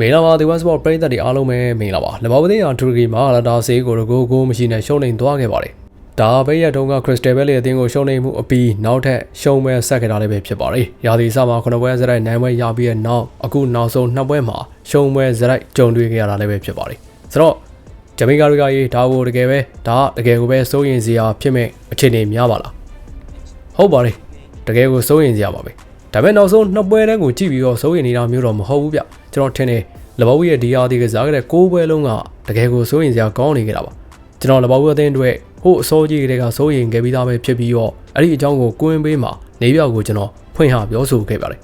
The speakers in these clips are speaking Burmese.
မင်္ဂလာပါဒီဝမ်စပေါ့ပရိသတ်တွေအားလုံးပဲမင်္ဂလာပါလဘောပသိန်းအောင်တူရကီမှာလာတာဆေးကိုရကိုကိုမရှိနဲ့ရှုံးနေသွားခဲ့ပါတယ်ဒါပဲရတုံးကခရစ်စတယ်ဘဲလေးအသင်းကိုရှုံးနေမှုအပြီးနောက်ထပ်ရှုံးပွဲဆက်ခဲ့တာလည်းပဲဖြစ်ပါတယ်ရာသီစမှာခုနှစ်ပွဲစရိုက်နိုင်ပွဲရပြီးတဲ့နောက်အခုနောက်ဆုံးနှစ်ပွဲမှာရှုံးပွဲစရိုက်ကြုံတွေ့ခဲ့ရတာလည်းပဲဖြစ်ပါတယ်ဆိုတော့ဂျမေကာတွေကရေးဒါကိုတကယ်ပဲဒါတကယ်ကိုပဲစိုးရင်စရာဖြစ်မဲ့အခြေအနေများပါလားဟုတ်ပါတယ်တကယ်ကိုစိုးရင်စရာပါပဲ ဒါပေမဲ့နောက်ဆုံးနှစ်ပွဲတန်းကိုကြည့်ပြီးတော့စိုးရင်နေတာမျိုးတော့မဟုတ်ဘူးဗျကျွန်တော်ထင်တယ်လဘောဝီရဲ့ဒီယာဒီကစားခဲ့တဲ့၉ပွဲလုံးကတကယ်ကိုစိုးရင်စရာကောင်းနေခဲ့တာပါကျွန်တော်လဘောဝီအသင်းအတွက်ဟိုအစောကြီးကတည်းကစိုးရင်ခဲ့ပြီးသားပဲဖြစ်ပြီးတော့အဲ့ဒီအကြောင်းကိုကွင်းပေးမှာနေပြောက်ကိုကျွန်တော်ဖွင့်ဟပြောဆိုခဲ့ပါတယ်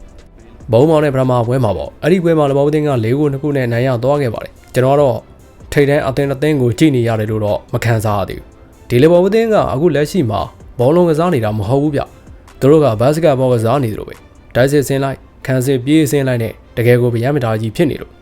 ဘုံမောင်နဲ့ပထမပွဲမှာပေါ့အဲ့ဒီပွဲမှာလဘောဝီအသင်းက၄ခုနှစ်ခုနဲ့နိုင်ရသွားခဲ့ပါတယ်ကျွန်တော်ကတော့ထိတ်တန်းအသင်းအသင်းကိုကြည့်နေရတယ်လို့တော့မခံစားရသေးဘူးဒီလဘောဝီအသင်းကအခုလက်ရှိမှာဘောလုံးကစားနေတာမဟုတ်ဘူးဗျသူတို့ကဘတ်စကတ်ဘောကစားနေတယ်လို့ပဲ ဒိုက်စစ်ဆင်းလိုက်ခံစစ်ပြေးဆင်းလိုက်နဲ့တကယ်ကိုဗျမ်းမတာကြီးဖြစ်နေလို့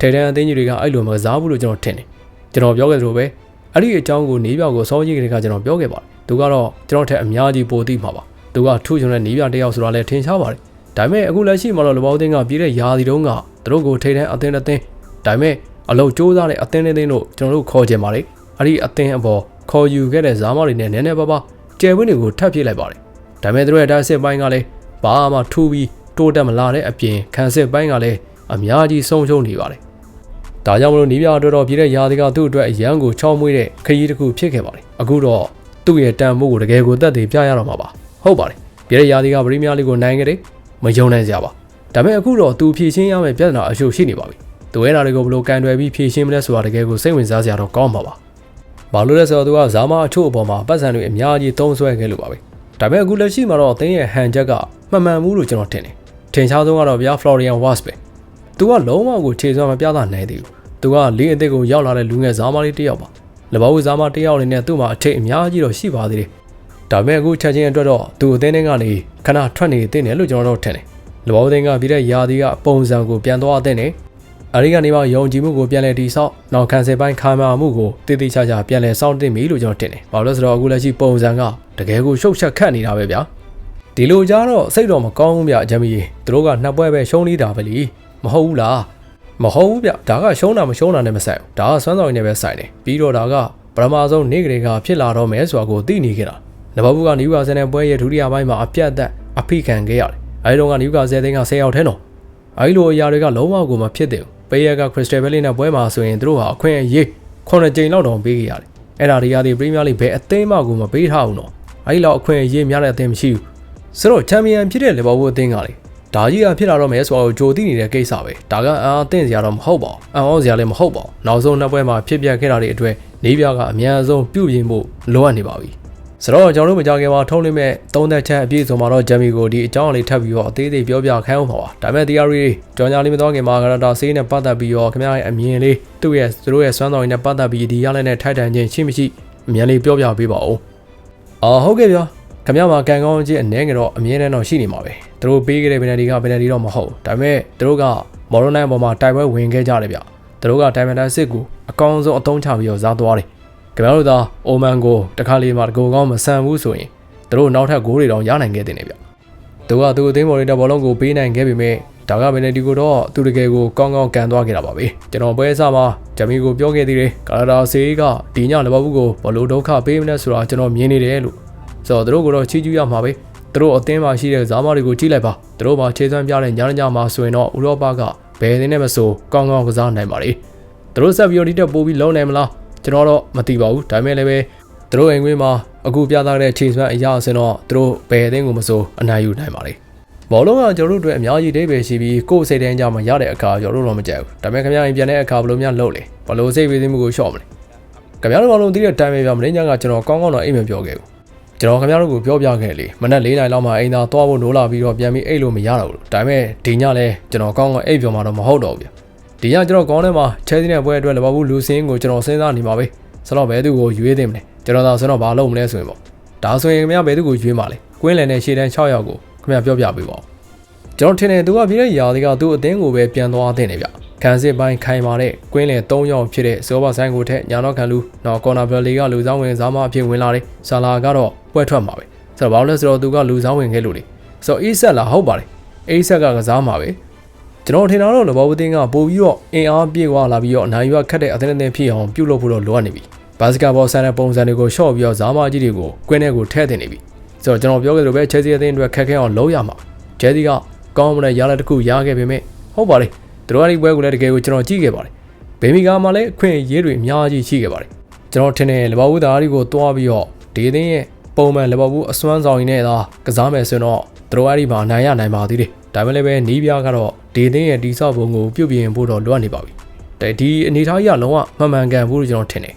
ထိတန်းအသင်းကြီးတွေကအဲ့လိုမကစားဘူးလို့ကျွန်တော်ထင်တယ်ကျွန်တော်ပြောခဲ့သလိုပဲအဲ့ဒီအကြောင်းကိုနေပြောက်ကိုစောကြီးကလေးကကျွန်တော်ပြောခဲ့ပါတယ်သူကတော့ကျွန်တော်ထက်အများကြီးပိုသိမှာပါသူကထူးချွန်တဲ့နေပြောက်တစ်ယောက်ဆိုတာလည်းထင်ရှားပါတယ်ဒါပေမဲ့အခုလက်ရှိမှာတော့လဘောင်းအသင်းကပြည်တဲ့ယာဒီတုံးကသူတို့ကိုထိတန်းအသင်းအသင်းဒါပေမဲ့အလုံးစူးစမ်းတဲ့အသင်းအသင်းတို့ကျွန်တော်တို့ခေါ်ကြပါလေအဲ့ဒီအသင်းအပေါ်ခေါ်ယူခဲ့တဲ့ဇာမတွေနဲ့နည်းနည်းပါးပါးကျယ်ဝန်းတွေကိုထပ်ပြစ်လိုက်ပါတယ်ဒါပေမဲ့သူတို့ရဲ့ဒါစစ်ပိုင်းကလည်း ဘာမှထူပြီးတိုးတက်မလာတဲ့အပြင်ခံစစ်ပိုင်းကလည်းအများကြီးဆုံးရှုံးနေပါတယ်။ဒါကြောင့်မလို့နီးပြတော်တော်ပြည့်တဲ့ယာဒီကသူ့အတွက်အရန်ကိုချောင်းမွေးတဲ့ခရီးတစ်ခုဖြစ်ခဲ့ပါတယ်။အခုတော့သူ့ရဲ့တန်ဖိုးကိုတကယ်ကိုတက်တည်ပြရတော့မှာပါ။ဟုတ်ပါတယ်။ပြည့်တဲ့ယာဒီကပရီးမီးယားလိကိုနိုင်ခဲ့တယ်မယုံနိုင်စရာပါ။ဒါပေမဲ့အခုတော့သူဖြည့်ရှင်းရမယ့်ပြဿနာအရှုပ်ရှိနေပါပြီ။သူအဲ့ဒါတွေကိုဘလို့ကန်တွယ်ပြီးဖြည့်ရှင်းမလဲဆိုတာတကယ်ကိုစိတ်ဝင်စားစရာတော့ကောင်းပါပါ။ဘာလို့လဲဆိုတော့သူကဇာမအချို့အပေါ်မှာပတ်စံတွေအများကြီးသုံးဆွဲခဲ့လို့ပါပဲ။ဒါပေမဲ့အခုလက်ရှိမှာတော့အသင်းရဲ့ဟန်ချက်က မမှန်ဘူးလို့ကျွန်တော်ထင်တယ်ထင်ရှားဆုံးကတော့ဗျာ Florian Wirtz ပဲသူကလုံးဝကိုခြေစွမ်းမပြသနိုင်သေးဘူးသူကလေးအသစ်ကိုရောက်လာတဲ့လူငယ်ဇာမလေးတစ်ယောက်ပါလဘဝဇာမတစ်ယောက်အနေနဲ့သူ့မှာအထိတ်အများကြီးတော့ရှိပါသေးတယ်ဒါပေမဲ့အခုချက်ချင်းအတွက်တော့သူအသင်းထဲကနေခဏထွက်နေသင့်တယ်လို့ကျွန်တော်တို့ထင်တယ်လဘဝသင်းကပြည်တဲ့ယာတီကပုံစံကိုပြန်သွားသင့်တယ်အရိကနေမှယုံကြည်မှုကိုပြန်လည်တည်ဆောက်နောက်ခံစေပိုင်းခါမာမှုကိုတည်တည်ချာချာပြန်လည်စောင့်တင်ပြီလို့ကျွန်တော်ထင်တယ်။ဘာလို့လဲဆိုတော့အခုလက်ရှိပုံစံကတကယ်ကိုရှုပ်ချက်ခတ်နေတာပဲဗျာ။ ဒီလိုကြတော့စိတ်တော်မကောင်းဘူးဗျဂျမီသူတို့ကနှစ်ပွဲပဲရှုံးနေတာပဲလीမဟုတ်ဘူးလားမဟုတ်ဘူးဗျဒါကရှုံးတာမရှုံးတာနဲ့မဆိုင်ဘူးဒါကစွမ်းဆောင်ရည်နဲ့ပဲဆိုင်တယ်ပြီးတော့ဒါကပထမဆုံးနေ့ကလေးကဖြစ်လာတော့မယ်ဆိုတာကိုသိနေကြတာနဘဘူးကနယူကာဆယ်နဲ့ပွဲရဲ့ဒုတိယပိုင်းမှာအပြတ်သက်အဖိခံခဲ့ရတယ်အဲဒီတော့ကနယူကာဆယ်သိန်းက10ယောက်ထဲတော့အဲဒီလိုအရာတွေကလုံးဝကိုမဖြစ်တယ်ပေးရကခရစ်စတယ်ဘယ်လီနဲ့ပွဲမှာဆိုရင်သူတို့ဟာအခွင့်အရေးခုနှစ်ကြိမ်လောက်တောင်ပေးခဲ့ရတယ်အဲ့ဒါတွေကဒီပရီးမီးယားလိဘယ်အသင်းမှကိုမပေးထားဘူးနော်အဲဒီလောက်အခွင့်အရေးများတဲ့အသင်းမရှိဘူး ဆိုတော့ချန်ပီယံဖြစ်တဲ့လီဗာပူးအသင်းကလေဒါကြီးကဖြစ်လာတော့မယ်ဆိုတော့ဂျိုသိနေတဲ့ကိစ္စပဲဒါကအာအသင့်စရာတော့မဟုတ်ပါဘူးအံ့ဩစရာလည်းမဟုတ်ပါဘူးနောက်ဆုံးနှစ်ပွဲမှာဖြစ်ပျက်ခဲ့တာတွေအတွက်နေပြကအများဆုံးပြုပြင်ဖို့လိုအပ်နေပါပြီဆိုတော့ကျွန်တော်တို့မကြောက်ခင်မှာထုံးလိမ့်မဲ့သုံးသက်ချက်အပြည့်စုံမှာတော့ဂျမ်မီကိုဒီအကြောင်းအလေးထပ်ပြီးတော့အသေးသေးပြောပြခိုင်းအောင်ပါပါဒါပေမဲ့ theory ကြောင်ညာလေးမတော်ခင်မှာကရတာဆေးနဲ့ပတ်သက်ပြီးတော့ခင်ဗျားရဲ့အမြင်လေးသူ့ရဲ့သူတို့ရဲ့စွမ်းဆောင်ရည်နဲ့ပတ်သက်ပြီးဒီရလည်းနဲ့ထိုက်တန်ခြင်းရှိမရှိအမြင်လေးပြောပြပေးပါဦးအော်ဟုတ်ကဲ့ဗျာ ခင်ဗျားမှာကန်ကောင်းခြင်းအနေငယ်တော့အမြင်နဲ့တော့ရှိနေမှာပဲသူတို့ပေးခဲ့တဲ့ပင်နယ်ဒီကပင်နယ်ဒီတော့မဟုတ်ဒါပေမဲ့သူတို့ကမော်ရိုနိုင်အပေါ်မှာတိုက်ပွဲဝင်ခဲ့ကြတယ်ဗျသူတို့ကဒိုင်မန်တန်စစ်ကိုအကောင်းဆုံးအသုံးချပြီးတော့စားသွားတယ်ခင်ဗျားတို့သာအိုမန်ကိုတခါလေးမှတကူကောင်းမဆန်ဘူးဆိုရင်သူတို့နောက်ထပ်ဂိုးတွေတောင်ရနိုင်ခဲ့တဲ့နေဗျသူကသူ့အသင်းမော်ရီတာဘောလုံးကိုပေးနိုင်ခဲ့ပေမဲ့ဒါကဘယ်နဲ့ဒီကိုတော့သူတကယ်ကိုကောင်းကောင်းကန်သွားခဲ့တာပါပဲကျွန်တော်ပွဲစားမှာဂျမီကိုပြောခဲ့သေးတယ်ကာလာဒါဆေးကဒီညလဘဘူးကိုဘလို့ဒုက္ခပေးမလဲဆိုတာကျွန်တော်မြင်နေတယ်လို့ ဆိုတော့သူတို့ကတော့ချီးကျူးရမှာပဲသူတို့အသင်းမှာရှိတဲ့ဇာမတွေကိုကြည့်လိုက်ပါသူတို့မှာခြေစွမ်းပြတဲ့ညာညမှာဆိုရင်တော့ဥရောပကဘယ်အသင်းနဲ့မဆိုကောင်းကောင်းကစားနိုင်ပါလေသူတို့ဆက်ပြီးတော့ဒီတက်ပိုးပြီးလုံးနိုင်မလားကျွန်တော်တော့မသိပါဘူးဒါပေမဲ့လည်းပဲသူတို့အိမ်ခွင်းမှာအခုပြသတဲ့ခြေစွမ်းအရာအစင်တော့သူတို့ဘယ်အသင်းကိုမဆိုအနိုင်ယူနိုင်ပါလေဘောလုံးကကျွန်တော်တို့အတွက်အများကြီးဒိဗယ်ရှိပြီးကိုယ်စိတ်တိုင်းကြမှာရတဲ့အခါကျွန်တော်တို့တော့မကြိုက်ဘူးဒါပေမဲ့ခင်ဗျားရင်ပြန်တဲ့အခါဘယ်လိုများလုပ်လဲဘယ်လိုစိတ်ပေးသိမှုကိုရှော့မလဲခင်ဗျားတို့ဘောလုံးသိတဲ့တိုင်ပဲပြမင်းညာကကျွန်တော်ကောင်းကောင်းတော့အိမ်မပြောခဲ့ဘူး ကျွန်တော်ခင်ဗျားတို့ကိုပြောပြခဲ့လေမနက်၄နာရီလောက်မှအိမ်သာသွားဖို့နိုးလာပြီးတော့ပြန်ပြီးအိတ်လို့မရတော့ဘူးဒါပေမဲ့ဒီညလဲကျွန်တော်ကောင်းကောင်းအိတ်ပြောမှာတော့မဟုတ်တော့ဘူးဗျဒီညကျွန်တော်ကောင်းထဲမှာချဲစီတဲ့ပွဲအတွက်လဘဘူးလူစင်းကိုကျွန်တော်စဉ်းစားနေမှာပဲဆိုတော့ဘယ်သူကိုရွေးသင့်မလဲကျွန်တော်သာဆိုတော့ဘာလုပ်မလဲဆိုရင်ပေါ့ဒါဆိုရင်ခင်ဗျားဘယ်သူကိုရွေးမှာလဲကွင်းလန်နဲ့ရှေ့တန်း6ယောက်ကိုခင်ဗျားပြောပြပေးပါဦးကျွန်တော်ထင်တယ်သူကပြီးတဲ့ຢာတွေကသူ့အသင်းကိုပဲပြန်သွားတဲ့နေဗျ ခံစစ်ပိုင်းခိုင်မာတဲ့ကွင်းလယ်၃ယောက်ဖြစ်တဲ့စောဘဆိုင်ကိုထက်ညာတော့ခံလူနောက်ကော်နာဘလီကလူဆောင်ဝင်စားမအဖြစ်ဝင်လာတယ်ဆာလာကတော့ပွဲထွက်မှာပဲဆိုတော့ဘာလို့လဲဆိုတော့သူကလူဆောင်ဝင်ခဲ့လို့လေဆိုတော့အေးဆက်လာဟုတ်ပါတယ်အေးဆက်ကကစားမှာပဲကျွန်တော်ထင်တာတော့လဘောဝတင်းကပို့ပြီးတော့အင်အားပြေသွားလာပြီးတော့အနိုင်ရွက်ခတ်တဲ့အသင်းအသင်းဖြစ်အောင်ပြုလုပ်ဖို့တော့လိုအပ်နေပြီဘတ်စကတ်ဘောဆန်တဲ့ပုံစံတွေကိုရှော့ပြီးတော့ဇာမာကြီးတွေကိုကွင်းထဲကိုထည့်တင်နေပြီဆိုတော့ကျွန်တော်ပြောခဲ့သလိုပဲချဲစီအသင်းအတွက်ခက်ခဲအောင်လုပ်ရမှာချဲစီကကောင်းမတဲ့ရလက်တစ်ခုရခဲ့ပေမဲ့ဟုတ်ပါလေ သူတို့အဲ့ဒီပွဲကိုလည်းတကယ်ကိုကျွန်တော်ကြည့်ခဲ့ပါတယ်ဘေမီကာမှာလည်းအခွင့်အရေးတွေအများကြီးရှိခဲ့ပါတယ်ကျွန်တော်ထင်တယ်လဘောဝသားတွေကိုတွားပြီးတော့ဒီအသင်းရဲ့ပုံမှန်လဘောဝအစွမ်းဆောင်ရင်းနဲ့သာကစားမယ်ဆိုတော့သူတို့အဲ့ဒီမှာနိုင်ရနိုင်ပါသေးတယ်ဒါပေမဲ့လည်းပဲနီးပြားကတော့ဒီသင်းရဲ့တိဆောက်ပုံကိုပြုပြင်ဖို့တော့လိုအပ်နေပါပြီတဲ့ဒီအနေထားကြီးကလုံးဝမှန်မှန်ကန်ဖို့ကျွန်တော်ထင်တယ်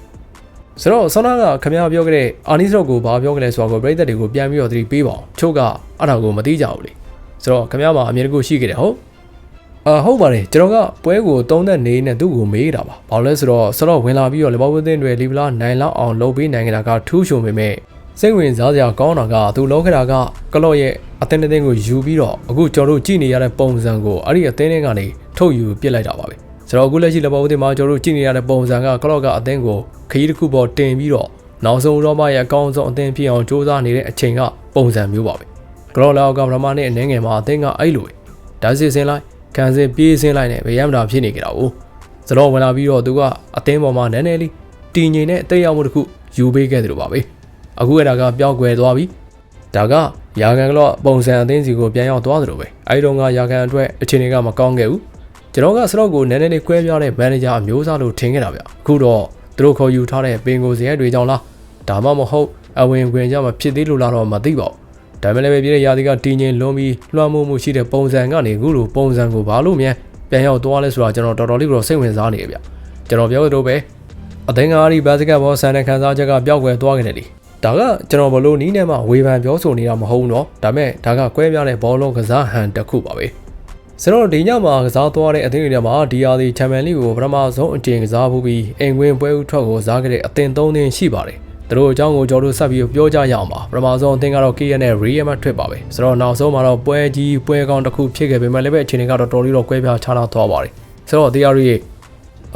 ဆိုတော့ဆောနာကခင်ဗျားပြောခဲ့တဲ့အာနီစရော့ကိုဘာပြောခဲ့လဲဆိုတော့ပြည်သက်တွေကိုပြန်ပြီးတော့သတိပေးပါအောင်ချို့ကအဲ့ဒါကိုမသိကြဘူးလေဆိုတော့ခင်ဗျားမှာအမြင်တစ်ခုရှိခဲ့တယ်ဟုတ် အာဟုတ်ပါတယ်ကျွန်တော်ကပွဲကိုတုံးသက်နေနဲ့သူ့ကိုမေးတာပါဘာလို့လဲဆိုတော့ဆောတော့ဝင်လာပြီးတော့လေဘောဝသင်းတွေလီဗလာနိုင်လောက်အောင်လုပ်ပေးနိုင်ကြတာကထူးချွန်ပေမဲ့စိတ်ဝင်စားစရာကောင်းတာကသူလောက်ခဲ့တာကကလော့ရဲ့အသင်းအသင်းကိုယူပြီးတော့အခုကျွန်တော်တို့ကြည့်နေရတဲ့ပုံစံကိုအဲ့ဒီအသင်းတွေကနေထုတ်ယူပစ်လိုက်တာပါပဲဆိုတော့အခုလက်ရှိလဘောဝသင်းမှာကျွန်တော်တို့ကြည့်နေရတဲ့ပုံစံကကလော့ကအသင်းကိုခရီးတစ်ခုပေါ်တင်ပြီးတော့နောက်ဆုံးတော့မှရဲ့အကောင်းဆုံးအသင်းဖြစ်အောင်စ조사နေတဲ့အချိန်ကပုံစံမျိုးပါပဲကလော့လောက်ကဗြဟ္မာနဲ့အနေငယ်မှာအသင်းကအဲ့လိုပဲဒါစစ်စင်လိုက် ခံစစ်ပြေးစင်းလိုက်နဲ့ဗရမ်းမတာဖြစ်နေကြတာ哦စတော့ဝင်လာပြီးတော့သူကအသင်းပေါ်မှာနည်းနည်းလေးတည်ငြိမ်တဲ့အသက်ရောက်မှုတစ်ခုယူပေးခဲ့တယ်လို့ပါပဲအခုအဲ့ဒါကပျောက်ကွယ်သွားပြီဒါကရာဂန်ကလော့ပုံစံအသင်းစီကိုပြန်ရောက်သွားသလိုပဲအဲဒီတော့ကရာဂန်အတွက်အခြေအနေကမကောင်းခဲ့ဘူးကျွန်တော်ကစတော့ကိုနည်းနည်းလေးကွဲပြားတဲ့မန်နေဂျာအမျိုးအစားလို့ထင်ခဲ့တာဗျအခုတော့သူတို့ခေါ်ယူထားတဲ့ပင်ကိုစရဲတွေကြောင့်လားဒါမှမဟုတ်အဝင်ခွင်ကြမှာဖြစ်သေးလို့လားတော့မသိပါဘူး ဒါမှလည်းပဲပြည်တဲ့ရာသီကတည်ငြိမ်လွန်ပြီးလွှမ်းမိုးမှုရှိတဲ့ပုံစံကနေအခုလိုပုံစံကိုဘာလို့မြန်ပြန်ရောက်သွားလဲဆိုတာကျွန်တော်တော်တော်လေးကတော့စိတ်ဝင်စားနေပြီကျွန်တော်ပြောရတော့ပဲအသင်းကားရီဘတ်စကတ်ဘောဆန်တဲ့ခန်းစားချက်ကပျောက်ကွယ်သွားခဲ့တယ်လေဒါကကျွန်တော်ဘလို့နီးနဲ့မှဝေဖန်ပြောဆိုနေတာမဟုတ်တော့ဒါမဲ့ဒါကကွဲပြားတဲ့ဘောလုံးကစားဟန်တစ်ခုပါပဲကျွန်တော်ဒီညမှာကစားသွားတဲ့အသင်းတွေမှာဒီအာဒီချန်ပီယံလိကိုပထမဆုံးအကြိမ်ကစားဖို့ပြီးအိမ်ဝင်ပွဲဥထွက်ကိုကစားခဲ့တဲ့အသင်း၃သင်းရှိပါတယ် သူတို့အကြောင်းကိုကျွန်တော်တို့ဆက်ပြီးပြောကြရအောင်ပါပထမဆုံးအသင်းကတော့ KN နဲ့ Real Madrid ပါပဲဆိုတော့နောက်ဆုံးမှာတော့ပွဲကြီးပွဲကောင်းတစ်ခုဖြစ်ခဲ့ပေမဲ့လည်းပဲအခြေအနေကတော့တော်တော်လေးတော့ကွဲပြားခြားနားသွားပါတယ်ဆိုတော့ Theory ရဲ့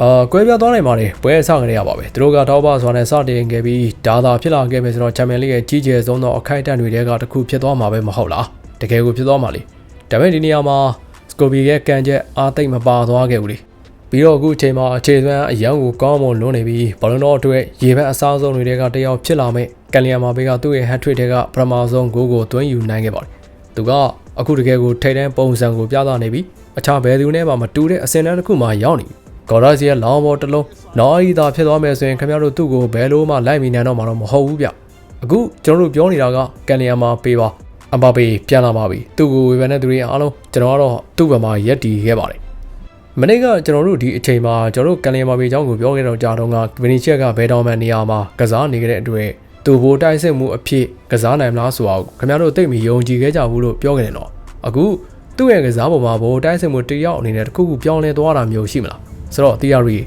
အာကွဲပြားသွားနိုင်ပါတယ်ပွဲအစကတည်းကပါပဲသူတို့ကတောက်ပစွာနဲ့စတင်ခဲ့ပြီးဒါသာဖြစ်လာခဲ့မယ်ဆိုတော့ချန်ပီယံလိရဲ့ကြီးကျယ်ဆုံးသောအခိုက်အတန့်တွေကတစ်ခုဖြစ်သွားမှာပဲမဟုတ်လားတကယ်ကိုဖြစ်သွားမှာလေဒါပေမဲ့ဒီနေရာမှာစကိုဘီရဲ့ကန်ချက်အားသိမ့်မပါသွားခဲ့ဘူးလေ ပြီးတော့အခုအချိန်မှာအခြေသွမ်းအရန်ကိုကောင်းမွန်လွန်းနေပြီးဘလုံးတော့အတွက်ရေဘက်အစားဆုံးတွေကတယောက်ဖြစ်လာမဲ့ကန်လီယာမာဘေးကသူ့ရဲ့ hat trick တွေကပထမဆုံးဂိုးကိုသွင်းယူနိုင်ခဲ့ပါတယ်သူကအခုတကယ်ကိုထိတ်တန်းပုံစံကိုပြသနေပြီးအခြားဘယ်သူနဲ့မှမတူတဲ့အစင်တန်းတစ်ခုမှရောက်နေပြီဂေါ်ရာစီရဲ့လောင်းဘောတစ်လုံးနော်အီသာဖြစ်သွားမယ်ဆိုရင်ခင်ဗျားတို့သူ့ကိုဘယ်လိုမှလိုက်မိနိုင်တော့မှာတော့မဟုတ်ဘူးဗျအခုကျွန်တော်တို့ပြောနေတာကကန်လီယာမာပေးပါအမဘေပြန်လာပါပြီသူ့ကိုဝေဖန်တဲ့သူတွေအားလုံးကျွန်တော်ကတော့သူ့ဘက်မှာရက်တီခဲ့ပါတယ် မနေ့ကကျွန်တော်တို့ဒီအချိန်မှာကျွန်တော်တို့ကန်လီယာမာဘေအကြောင်းကိုပြောခဲ့တော့ကြာတော့ကဗီနီချက်ကဘယ်တော်မှနေရာမှာကစားနေခဲ့တဲ့အတွက်သူဘိုးတိုက်စစ်မှုအဖြစ်ကစားနိုင်မလားဆိုတော့ခင်ဗျားတို့သိမယုံကြည်ခဲ့ကြဘူးလို့ပြောခဲ့တယ်နော်အခုသူ့ရဲ့ကစားပုံမှာဘိုးတိုက်စစ်မှုတယောက်အနေနဲ့တခုခုပြောင်းလဲသွားတာမျိုးရှိမလားဆိုတော့ theory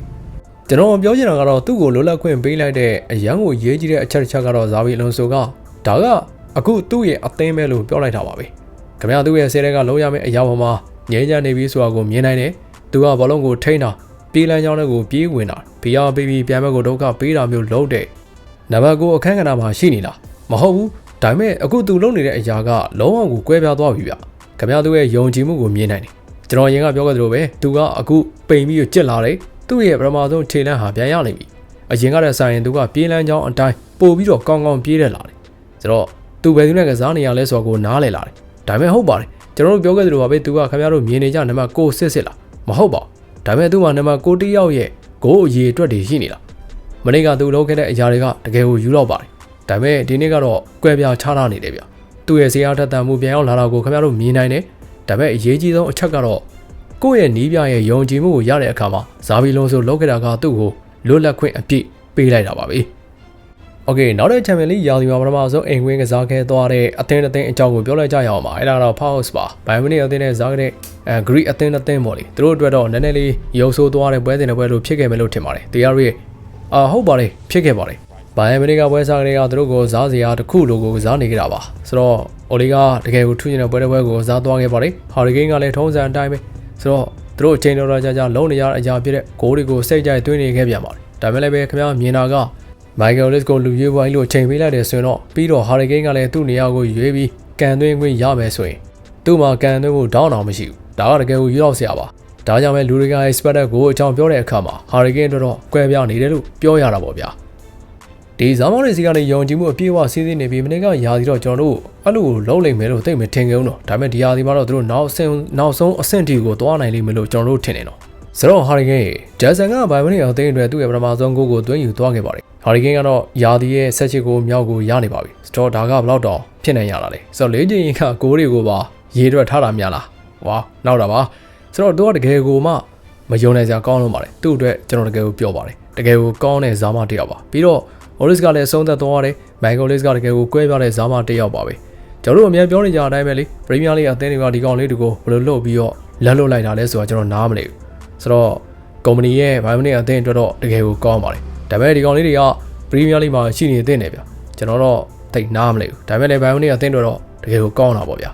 ကျွန်တော်ပြောချင်တာကတော့သူ့ကိုလွတ်လပ်ခွင့်ပေးလိုက်တဲ့အရန်ကိုရေးကြီးတဲ့အချက်တစ်ချက်ကတော့ဇာဗီအလွန်ဆိုကဒါကအခုသူ့ရဲ့အသင်းပဲလို့ပြောလိုက်တာပါပဲခင်ဗျားသူ့ရဲ့ဆဲတွေကလုံးရမယ့်အရာပေါ်မှာငြိမ်းချမ်းနေပြီဆိုတာကိုမြင်နိုင်တယ် သူကဘောလုံးကိုထိန်းတာပြေးလန်းကြောင်းတွေကိုပြေးဝင်တာဘီယာဘေဘီပြန်ဘက်ကိုဒုက္ခပေးတာမျိုးလုပ်တဲ့နံပါတ်9အခန်းကဏ္ဍမှာရှိနေလားမဟုတ်ဘူးဒါပေမဲ့အခုသူလုပ်နေတဲ့အရာကလုံးဝကိုကွဲပြားသွားပြီဗျခင်ဗျားသူ့ရဲ့ယုံကြည်မှုကိုမြင်နိုင်တယ်ကျွန်တော်ရင်ကပြောခဲ့သလိုပဲသူကအခုပိန်ပြီးကြစ်လာတယ်သူ့ရဲ့ပထမဆုံးခြေလမ်းဟာပြန်ရနိုင်ပြီအရင်ကတည်းကဆိုင်ရင်သူကပြေးလန်းချောင်းအတိုင်းပို့ပြီးတော့ကောင်းကောင်းပြေးရလာတယ်ဆိုတော့သူဘယ်သူနဲ့ကစားနေရလဲဆိုတော့ကိုနားလဲလာတယ်ဒါပေမဲ့ဟုတ်ပါတယ်ကျွန်တော်တို့ပြောခဲ့သလိုပါပဲသူကခင်ဗျားတို့မြင်နေကြနံပါတ်6စစ်စစ်လား မဟုတ်ပါဘူးဒါပေမဲ့သူ့မှာနံပါတ်6တယောက်ရဲ့ဂိုးအရေးအတွက်တွေရှိနေလားမနေ့ကသူလုပ်ခဲ့တဲ့အရာတွေကတကယ်ကိုယူတော့ပါတယ်ဒါပေမဲ့ဒီနေ့ကတော့ကွဲပြားခြားထားနေတယ်ဗျသူ့ရဲ့ဇေယျထက်တန်မှုပြန်ရောက်လာတာကိုခင်ဗျားတို့မြင်နိုင်တယ်ဒါပေမဲ့အရေးကြီးဆုံးအချက်ကတော့ကိုယ့်ရဲ့နီးပြရဲ့ယုံကြည်မှုကိုရတဲ့အခါမှာဇာဘီလုံးဆိုလောက်ခဲ့တာကသူ့ကိုလွတ်လပ်ခွင့်အပြည့်ပေးလိုက်တာပါပဲ။ Okay နောက်တဲ့ Champions League ရာသီမှာပထမဆုံးအိမ်ဝင်ကစားခဲ့သွားတဲ့အသင်းအသင်းအကြောင်းကိုပြောလိုက်ကြရအောင်ပါ။အဲ့ဒါတော့ Pause ပါ။ Bayern Munich အသင်းနဲ့ဇာခဲ့တဲ့အဲ Greek အသင်းအသင်းပေါ့လေ။သူတို့အတွက်တော့နည်းနည်းလေးရုပ်ဆိုးသွားတဲ့ပွဲစဉ်တွေပွဲလို့ဖြစ်ခဲ့မယ်လို့ထင်ပါတယ်။တရားရဲ့အာဟုတ်ပါတယ်ဖြစ်ခဲ့ပါတယ်။ဘိုင်ယန်မနီကပွဲစားကလေးကသူတို့ကိုစားစရာတစ်ခုလိုကိုကစားနေကြတာပါဆိုတော့အိုလီကတကယ်ကိုထူးချင်တဲ့ပွဲတစ်ပွဲကိုကစားသွားခဲ့ပါတယ်ဟာရီကိန်းကလည်းထုံးစံအတိုင်းပဲဆိုတော့သူတို့အချိန်တော်တော်ကြာကြာလုံးနေရတဲ့အရာဖြစ်တဲ့ဂိုးတွေကိုစိတ်ကြိုက်သွင်းနေခဲ့ပြန်ပါတယ်ဒါပေမဲ့လည်းပဲခင်ဗျားမြင်တာက မိုက်ကယ်လစ်ကိုလူရွေးပွဲလို့ချိန်ပေးလိုက်တယ်ဆိုရင်တော့ပြီးတော့ဟာရီကိန်းကလည်းသူ့နေရာကိုရွေးပြီးကန်သွင်းခွင့်ရမယ်ဆိုရင်သူ့မှာကန်သွင်းဖို့တောင်းအောင်မရှိဘူးဒါကတကယ်ကိုယူတော့ဆရာပါဒါကြောင့်ပဲလူတွေက expert ကိုအကြောင်းပြောတဲ့အခါမှာ Hurricane အတွက်တော့ကွဲပြားနေတယ်လို့ပြောရတာပေါ့ဗျာဒီဇာမောင်တွေစီကနေယုံကြည်မှုအပြည့်အဝစီးစင်းနေပြီးမနေ့ကယာစီတော့ကျွန်တော်တို့အဲ့လိုလုံးလိမ့်မယ်လို့သိမထင်ကြုံတော့ဒါပေမဲ့ဒီယာစီမှာတော့သူတို့နောက်အဆင့်နောက်ဆုံးအဆင့်တီကိုသွားနိုင်လိမ့်မယ်လို့ကျွန်တော်တို့ထင်နေတော့ ဆိုတော့ Hurricane ဂျက်ဆန်ကဘိုင်မနီအောင်သိတဲ့အတွက်သူ့ရဲ့ပထမဆုံးဂိုးကိုသွင်းယူသွားခဲ့ပါတယ် Hurricane ကတော့ယာဒီရဲ့ဆက်ချစ်ကိုမြောက်ကိုရနေပါပြီဆိုတော့ဒါကဘလောက်တော့ဖြစ်နိုင်ရတာလဲဆိုတော့လေးချင်းကဂိုးတွေကိုပါရေးတွက်ထားတာများလားဝါနောက်တာပါဆိုတော့သူကတကယ်ကိုမှမယုံနိုင်စရာကောင်းလို့ပါတယ်သူ့အတွက်ကျွန်တော်တကယ်ကိုပြောပါတယ်တကယ်ကိုကောင်းတဲ့ဇာမတစ်ယောက်ပါပြီးတော့ Oris ကလည်းအဆုံးသက်သွားတယ် Michael Oris ကတကယ်ကိုကွဲပြားတဲ့ဇာမတစ်ယောက်ပါပဲကျွန်တော်တို့အများပြောနေကြတဲ့အတိုင်းပဲလေ Premier League အသင်းတွေကဒီကောင်လေးတွေကိုဘယ်လိုလုပ်ပြီးတော့လက်လွတ်လိုက်တာလဲဆိုတာကျွန်တော်နားမလည်ဘူး ဆိုတော့ကုမ္ပဏီရဲ့ Miami အသင်းအတွက်တော့တကယ်ကိုကောင်းပါတယ်ဒါပေမဲ့ဒီကောင်လေးတွေက Premier League မှာရှိနေတဲ့အသင်းတွေဗျကျွန်တော်တော့သိနားမလည်ဘူးဒါပေမဲ့လည်း Miami အသင်းတွေတော့တကယ်ကိုကောင်းတာပေါ့ဗျ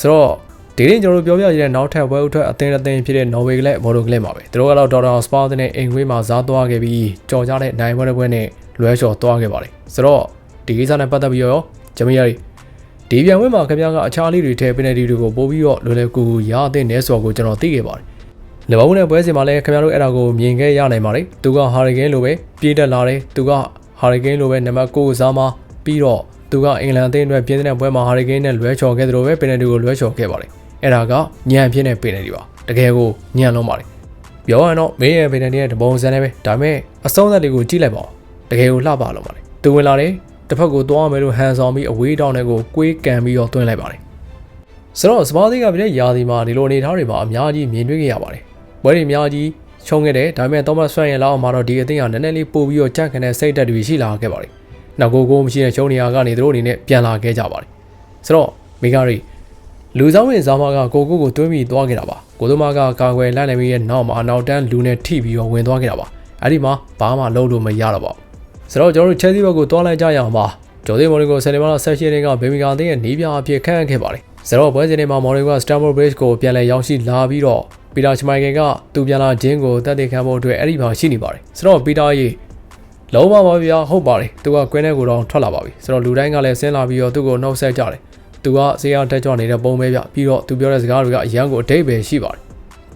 ဆိုတော့ဒီနေ့ကျွန်တော်တို့ပြောပြရတဲ့နောက်ထပ်ဝဲဥထွက်အသင်းအသင်းဖြစ်တဲ့ Norway ကလည်းဘော်ဒိုကလည်းမှာပဲသူတို့ကတော့ Dota Spa နဲ့အိမ်ဝေးမှာစားသွားခဲ့ပြီးကြော်ကြတဲ့နိုင်ပွဲတစ်ပွဲနဲ့လွဲချော်သွားခဲ့ပါတယ်ဆိုတော့ဒီကိစ္စနဲ့ပတ်သက်ပြီးတော့ဂျမီယာရီဒီပြန်ဝဲမှာခင်ဗျားကအခြားလေးတွေထဲ penalty တွေကိုပို့ပြီးတော့လွယ်လွယ်ကူကူရတဲ့နေဆိုကိုကျွန်တော်သိခဲ့ပါတယ် လဘုံနဲ့ပွဲစဉ်မှာလည်းခင်ဗျားတို့အဲ့ဒါကိုမြင်ခဲ့ရနိုင်ပါတယ်သူက Hurricane လိုပဲပြေးတက်လာတယ်သူက Hurricane လိုပဲနံပါတ်9ကိုစားမှာပြီးတော့သူကအင်္ဂလန်အသင်းအတွက်ပြင်းတဲ့ပွဲမှာ Hurricane နဲ့လွဲချော်ခဲ့တယ်လို့ပဲ penalty ကိုလွဲချော်ခဲ့ပါတယ်အဲ့ဒါကညံဖြစ်တဲ့ penalty ပါတကယ်ကိုညံလုံးပါတယ်ပြောရရင်တော့မင်းရဲ့ penalty ရဲ့တပုံစံနဲ့ပဲဒါပေမဲ့အဆုံးသက်တွေကိုကြည့်လိုက်ပါဦးတကယ်ကိုလှပလုံးပါတယ်သူဝင်လာတယ်တစ်ဖက်ကိုသွားမယ်လို့ဟန်ဆောင်ပြီးအဝေးတောင်းတဲ့ကိုကွေးကန်ပြီးတော့တွင်းလိုက်ပါတယ်ဆိုတော့စပါးသေးကပြတဲ့ယာစီမှာဒီလိုအနေထားတွေမှာအများကြီးမြင်တွေ့ခဲ့ရပါတယ် ပွဲတွေအများကြီးချုံခဲ့တယ်ဒါပေမဲ့သောမတ်ဆွမ်းရဲ့လောက်မှာတော့ဒီအသင်းကနည်းနည်းလေးပို့ပြီးတော့ကြက်ခံတဲ့စိတ်တက်တွေရှိလာခဲ့ပါတယ်နောက်ကိုကိုမရှိတဲ့ချုံနေရာကနေသူတို့အနေနဲ့ပြန်လာခဲ့ကြပါတယ်ဆိုတော့မိဂါရီလူဆောင်ဝင်ဇာမကကိုကိုကိုတွင်းပြီးသွားခဲ့တာပါကိုသမားကကာကွယ်လိုက်နိုင်ပြီးရဲ့နောက်မှာအနောက်တန်းလူနဲ့ထိပြီးတော့ဝင်သွားခဲ့တာပါအဲ့ဒီမှာဘာမှလုပ်လို့မရတော့ပါဘူးဆိုတော့ကျွန်တော်တို့ချဲစီဘက်ကိုတွားလိုက်ကြရအောင်ပါဂျိုဒီမော်ရီကိုဆယ်လီမာလာဆက်ရှင်တွေကဘေမီကာအသင်းရဲ့နီးပြအဖြစ်ခန့်အပ်ခဲ့ပါတယ်ဆိုတော့ပွဲစဉ်တွေမှာမော်ရီကစတမ်ဘော့ဘရစ်ကိုပြန်လည်ရောက်ရှိလာပြီးတော့ ပီတာချမိုင်ကင်ကသူပြန်လာခြင်းကိုတတ်သိခံဖို့အတွက်အဲ့ဒီမှာရှိနေပါတယ်ဆိုတော့ပီတာရေလုံးဝပါဗျာဟုတ်ပါတယ်သူကကွင်းထဲကိုတော့ထွက်လာပါပြီဆိုတော့လူတိုင်းကလည်းဆင်းလာပြီးတော့သူ့ကိုနှုတ်ဆက်ကြတယ်သူကဆေးရတက်ကြွနေတဲ့ပုံပဲဗျပြီးတော့သူပြောတဲ့စကားတွေကအရန်ကိုအတိတ်ပဲရှိပါတယ်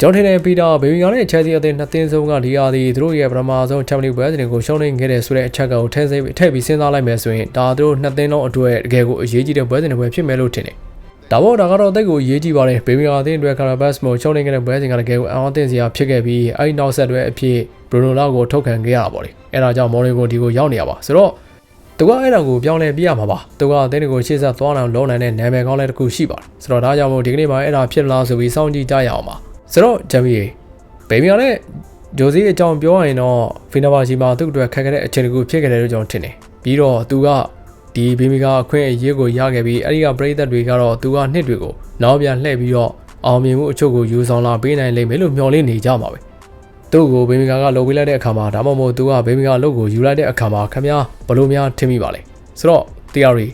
ကျွန်တော်ထင်တယ်ပီတာဘေဘီကနဲ့ချဲစီအသင်းနှစ်သင်းဆုံးကဒီဟာဒီသူတို့ရဲ့ပထမဆုံးချန်ပီယံပွဲစဉ်ကိုရှုံးနေခဲ့တဲ့ဆိုတဲ့အချက်ကိုထည့်စိထည့်ပြီးစဉ်းစားလိုက်မယ်ဆိုရင်ဒါသူတို့နှစ်သင်းလုံးအတွက်တကယ်ကိုအရေးကြီးတဲ့ပွဲစဉ်တွေပဲဖြစ်မယ်လို့ထင်တယ် ဒါပေါ့ဒါကတော့အသက်ကိုရေးကြည့်ပါတယ်ဘေဘီကအသင်းအတွက်ကာရာဘတ်မိုရှုံးနေခဲ့တဲ့ပွဲစဉ်ကတကယ်ကိုအအောင်အသင့်စရာဖြစ်ခဲ့ပြီးအဲဒီနောက်ဆက်တွဲအဖြစ်ဘရူနိုလာကိုထုတ်ခံခဲ့ရတာပေါ့လေအဲဒါကြောင့်မော်ရီကိုဒီကိုရောက်နေရပါဆိုတော့သူကအဲ့ဒါကိုပြောင်းလဲပြရမှာပါသူကအသင်းတွေကိုရှေ့ဆက်သွားအောင်လုံးနိုင်တဲ့နာမည်ကောင်းလေးတစ်ခုရှိပါတယ်ဆိုတော့ဒါကြောင့်မို့ဒီကနေ့မှအဲ့ဒါဖြစ်လားဆိုပြီးစောင့်ကြည့်ကြရအောင်ပါဆိုတော့ဂျမ်မီဘေဘီကလည်းဂျိုစီအကြောင်းပြောရရင်တော့ဖီနာဘာစီမှာသူ့အတွက်ခက်ခဲတဲ့အချိန်တခုဖြစ်ခဲ့တယ်လို့ကျွန်တော်ထင်တယ်ပြီးတော့သူက ဒီဘေဘီကအခွင့်အရေးကိုရခဲ့ပြီးအဲ့ဒီကပရိသတ်တွေကတော့သူကနှစ်တွေကိုနောက်ပြန်လှည့်ပြီးတော့အောင်မြင်မှုအချို့ကိုယူဆောင်လာပေးနိုင်လိမ့်မယ်လို့မျှော်လင့်နေကြမှာပဲသူ့ကိုဘေမီကာကလုပ်ပေးလိုက်တဲ့အခါမှာဒါမှမဟုတ်သူကဘေမီကာလုပ်ကိုယူလိုက်တဲ့အခါမှာခမများဘလို့များထင်မိပါလဲဆိုတော့ theory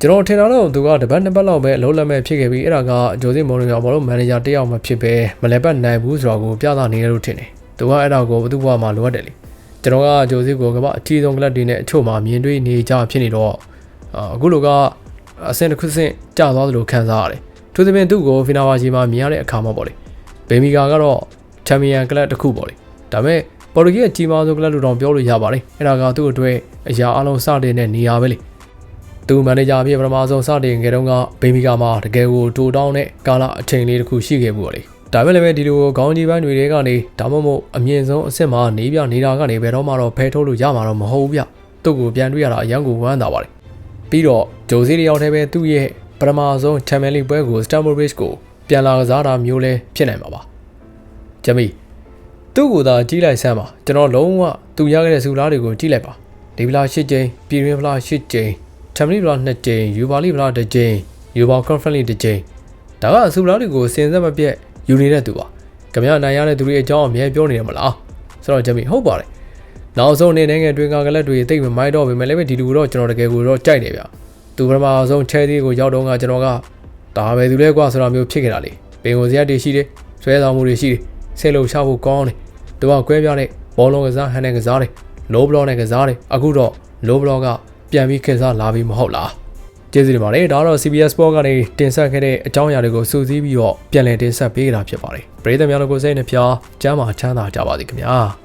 ကျွန်တော်ထင်တာတော့သူကတပတ်နှစ်ပတ်လောက်ပဲအလုံးလက်မဲ့ဖြစ်ခဲ့ပြီးအဲ့ဒါကဂျိုစီမော်ရီယာဘောလုံးမန်နေဂျာတယောက်မှဖြစ်ပဲမလဲပတ်နိုင်ဘူးဆိုတော့ကိုပြသနေတယ်လို့ထင်တယ်သူကအဲ့ဒါကိုဘသူ့ဘဝမှာလိုအပ်တယ်လေ ကျွန်တော်ကဂျိုစီကိုကမ္ဘာအကြီးဆုံးကလပ်တွေနဲ့အချို့မှာမြင်တွေ့နေကြဖြစ်နေတော့အခုလိုကအဆင့်တစ်ခုဆင့်ကျသွားသလိုခံစားရတယ်သူသဖြင့်သူ့ကိုဖီနာဝါဂျီမှာမြင်ရတဲ့အခါမှာပေါ့လေဘေမီကာကတော့ချန်ပီယံကလပ်တစ်ခုပေါ့လေဒါပေမဲ့ပေါ်တူဂီရဲ့ကြီးမားဆုံးကလပ်လို့တော့ပြောလို့ရပါတယ်အဲ့ဒါကသူ့အတွက်အရာအလုံးစတဲ့နေရာပဲလေသူမန်နေဂျာဖြစ်ပထမဆုံးစတင်ခဲ့တော့ကဘေမီကာမှာတကယ်ကိုတိုတောင်းတဲ့ကာလအချိန်လေးတစ်ခုရှိခဲ့ဘူးလေ ဒါပေမဲ့လည်းဒီလိုခေါင်းကြီးပိုင်းတွေကနေဒါမှမဟုတ်အမြင့်ဆုံးအစ်စ်မှာနေပြနေတာကနေဘယ်တော့မှတော့ဖဲထုတ်လို့ရမှာတော့မဟုတ်ဘူးဗျသူ့ကိုပြန်တွေ့ရတာအရန်ကိုဝမ်းသာပါတယ်ပြီးတော့ဂျိုစီတယောက်တည်းပဲသူ့ရဲ့ပထမဆုံးချန်ပီယံလိပွဲကိုစတမ်ဘော့ဘရစ်ကိုပြန်လာကစားတာမျိုးလဲဖြစ်နိုင်မှာပါဂျမီသူ့ကိုသာကြီးလိုက်ဆမ်းပါကျွန်တော်လုံးဝသူရခဲ့တဲ့စူလားတွေကိုကြီးလိုက်ပါဒီဗလာ၈ကြိမ်ပြည်ရင်းဗလာ၈ကြိမ်ချမ်ပီယံဗလာ၂ကြိမ်ယူပါလီဗလာ၁ကြိမ်ယူပါကွန်ဖရင့်လီ၁ကြိမ်ဒါကစူလားတွေကိုစင်ဆက်မပြတ် ယူနေတဲ့သူပါကြမရနိုင်ရတဲ့သူတွေအကြောင်းအမြဲပြောနေရမလားဆိုတော့ဂျမီဟုတ်ပါတယ်နောက်ဆုံးအနေနဲ့ငယ်တွင်ကကလပ်တွေတိတ်မမိုက်တော့ပေမဲ့လည်းဒီလူတော့ကျွန်တော်တကယ်ကိုတော့ကြိုက်တယ်ဗျသူပထမဆုံးချဲသေးကိုရောက်တော့ကကျွန်တော်ကဒါပဲသူလဲကွာဆိုတာမျိုးဖြစ်ခဲ့တာလေပင်ကိုစရက်တွေရှိတယ်ဆွဲဆောင်မှုတွေရှိတယ်ဆဲလို့ရှာဖို့ကောင်းတယ်သူကကွဲပြားတဲ့ဘောလုံးကစားဟန်တဲ့ကစားတယ်လိုဘလော့နဲ့ကစားတယ်အခုတော့လိုဘလော့ကပြန်ပြီးခင်းစားလာပြီမဟုတ်လား ကျေးဇူးတင်ပါတယ်ဒါကတော့ CBS Sport ကနေတင်ဆက်ခဲ့တဲ့အကြောင်းအရာတွေကိုစူးစီးပြီးတော့ပြန်လည်တင်ဆက်ပေးတာဖြစ်ပါတယ်ပရိသတ်များတို့ကိုစိတ်နှပြကျမ်းမာချမ်းသာကြပါစေခင်ဗျာ